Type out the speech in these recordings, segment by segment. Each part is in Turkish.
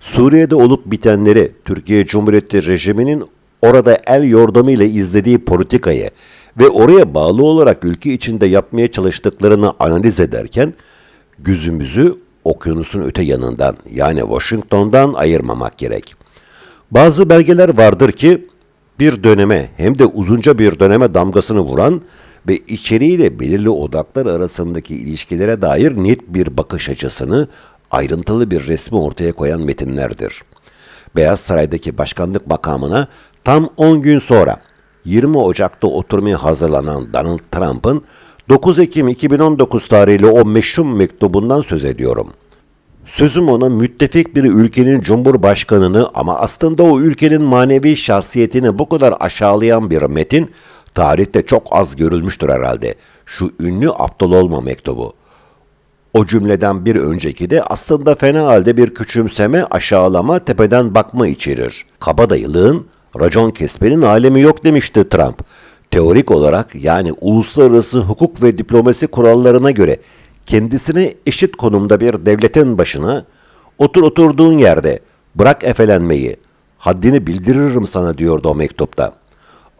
Suriye'de olup bitenleri Türkiye Cumhuriyeti rejiminin orada el yordamıyla izlediği politikayı ve oraya bağlı olarak ülke içinde yapmaya çalıştıklarını analiz ederken gözümüzü okyanusun öte yanından yani Washington'dan ayırmamak gerek. Bazı belgeler vardır ki bir döneme hem de uzunca bir döneme damgasını vuran ve içeriğiyle belirli odaklar arasındaki ilişkilere dair net bir bakış açısını, ayrıntılı bir resmi ortaya koyan metinlerdir. Beyaz Saray'daki başkanlık makamına tam 10 gün sonra 20 Ocak'ta oturmaya hazırlanan Donald Trump'ın 9 Ekim 2019 tarihli o meşhur mektubundan söz ediyorum. Sözüm ona müttefik bir ülkenin cumhurbaşkanını ama aslında o ülkenin manevi şahsiyetini bu kadar aşağılayan bir metin tarihte çok az görülmüştür herhalde. Şu ünlü aptal olma mektubu. O cümleden bir önceki de aslında fena halde bir küçümseme, aşağılama, tepeden bakma içerir. Kabadayılığın, racon kesmenin alemi yok demişti Trump. Teorik olarak yani uluslararası hukuk ve diplomasi kurallarına göre kendisine eşit konumda bir devletin başına otur oturduğun yerde bırak efelenmeyi, haddini bildiririm sana diyordu o mektupta.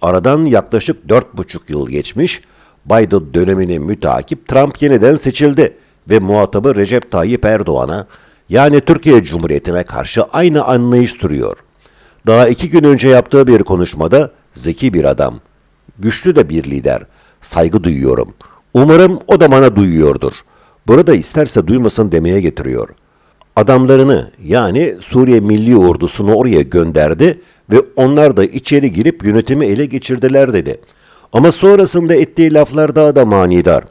Aradan yaklaşık dört buçuk yıl geçmiş, Biden dönemini mütakip Trump yeniden seçildi ve muhatabı Recep Tayyip Erdoğan'a yani Türkiye Cumhuriyeti'ne karşı aynı anlayış sürüyor. Daha iki gün önce yaptığı bir konuşmada zeki bir adam, güçlü de bir lider, saygı duyuyorum. Umarım o da bana duyuyordur. Burada isterse duymasın demeye getiriyor. Adamlarını yani Suriye Milli Ordusu'nu oraya gönderdi ve onlar da içeri girip yönetimi ele geçirdiler dedi. Ama sonrasında ettiği laflar daha da manidar.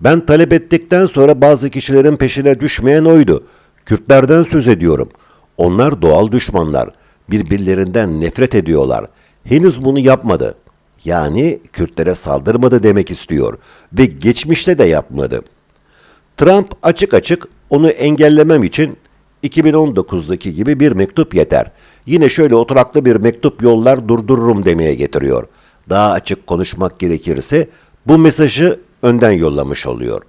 Ben talep ettikten sonra bazı kişilerin peşine düşmeyen oydu. Kürtlerden söz ediyorum. Onlar doğal düşmanlar. Birbirlerinden nefret ediyorlar. Henüz bunu yapmadı. Yani Kürtlere saldırmadı demek istiyor ve geçmişte de yapmadı. Trump açık açık onu engellemem için 2019'daki gibi bir mektup yeter. Yine şöyle oturaklı bir mektup yollar durdururum demeye getiriyor. Daha açık konuşmak gerekirse bu mesajı önden yollamış oluyor.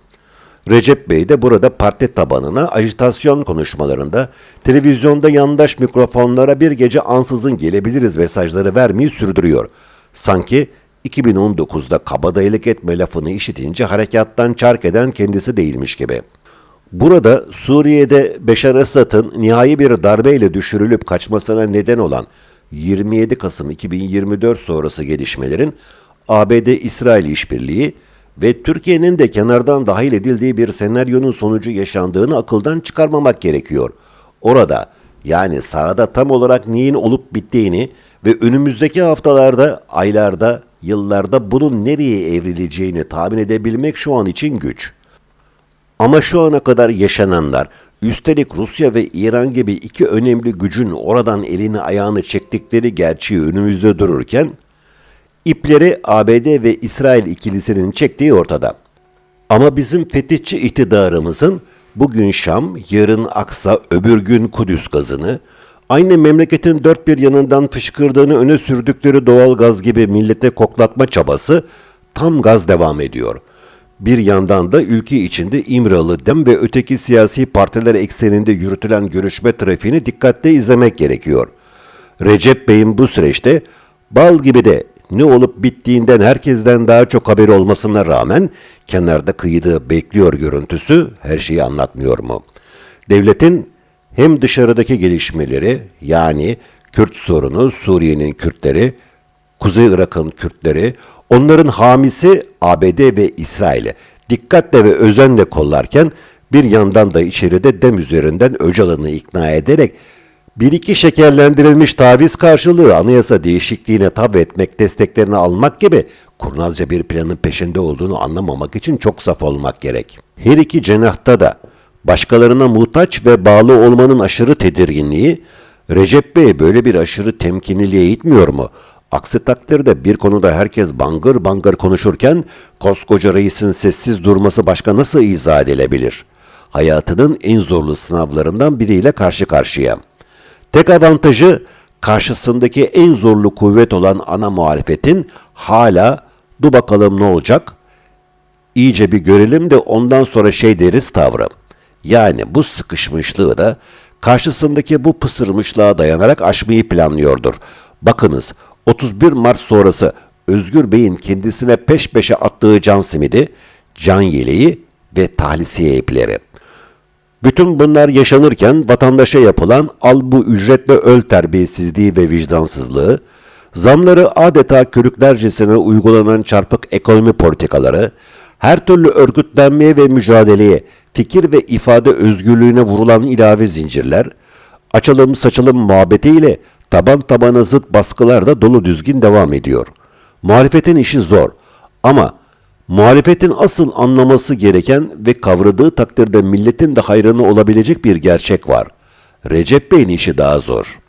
Recep Bey de burada parti tabanına ajitasyon konuşmalarında televizyonda yandaş mikrofonlara bir gece ansızın gelebiliriz mesajları vermeyi sürdürüyor. Sanki 2019'da kabadayılık etme lafını işitince harekattan çark eden kendisi değilmiş gibi. Burada Suriye'de Beşar Esad'ın nihai bir darbeyle düşürülüp kaçmasına neden olan 27 Kasım 2024 sonrası gelişmelerin ABD-İsrail işbirliği ve Türkiye'nin de kenardan dahil edildiği bir senaryonun sonucu yaşandığını akıldan çıkarmamak gerekiyor. Orada yani sahada tam olarak neyin olup bittiğini ve önümüzdeki haftalarda, aylarda, yıllarda bunun nereye evrileceğini tahmin edebilmek şu an için güç. Ama şu ana kadar yaşananlar, üstelik Rusya ve İran gibi iki önemli gücün oradan elini ayağını çektikleri gerçeği önümüzde dururken, ipleri ABD ve İsrail ikilisinin çektiği ortada. Ama bizim fetihçi iktidarımızın bugün Şam, yarın Aksa, öbür gün Kudüs gazını, aynı memleketin dört bir yanından fışkırdığını öne sürdükleri doğal gaz gibi millete koklatma çabası tam gaz devam ediyor. Bir yandan da ülke içinde İmralı dem ve öteki siyasi partiler ekseninde yürütülen görüşme trafiğini dikkatle izlemek gerekiyor. Recep Bey'in bu süreçte bal gibi de ne olup bittiğinden herkesten daha çok haberi olmasına rağmen kenarda kıyıda bekliyor görüntüsü her şeyi anlatmıyor mu? Devletin hem dışarıdaki gelişmeleri yani Kürt sorunu, Suriye'nin Kürtleri, Kuzey Irak'ın Kürtleri, onların hamisi ABD ve İsrail'i dikkatle ve özenle kollarken bir yandan da içeride dem üzerinden Öcalan'ı ikna ederek bir iki şekerlendirilmiş taviz karşılığı anayasa değişikliğine tab etmek, desteklerini almak gibi kurnazca bir planın peşinde olduğunu anlamamak için çok saf olmak gerek. Her iki cenahta da başkalarına muhtaç ve bağlı olmanın aşırı tedirginliği, Recep Bey böyle bir aşırı temkinliliğe itmiyor mu? Aksi takdirde bir konuda herkes bangır bangır konuşurken koskoca reisin sessiz durması başka nasıl izah edilebilir? Hayatının en zorlu sınavlarından biriyle karşı karşıya. Tek avantajı karşısındaki en zorlu kuvvet olan ana muhalefetin hala dur bakalım ne olacak? İyice bir görelim de ondan sonra şey deriz tavrı. Yani bu sıkışmışlığı da karşısındaki bu pısırmışlığa dayanarak aşmayı planlıyordur. Bakınız 31 Mart sonrası Özgür Bey'in kendisine peş peşe attığı can simidi, can yeleği ve talisiye ipleri. Bütün bunlar yaşanırken vatandaşa yapılan al bu ücretle öl terbiyesizliği ve vicdansızlığı, zamları adeta körüklercesine uygulanan çarpık ekonomi politikaları, her türlü örgütlenmeye ve mücadeleye, fikir ve ifade özgürlüğüne vurulan ilave zincirler, açalım saçalım muhabbetiyle taban tabana zıt baskılar da dolu düzgün devam ediyor. Muhalefetin işi zor ama muhalefetin asıl anlaması gereken ve kavradığı takdirde milletin de hayranı olabilecek bir gerçek var. Recep Bey'in işi daha zor.''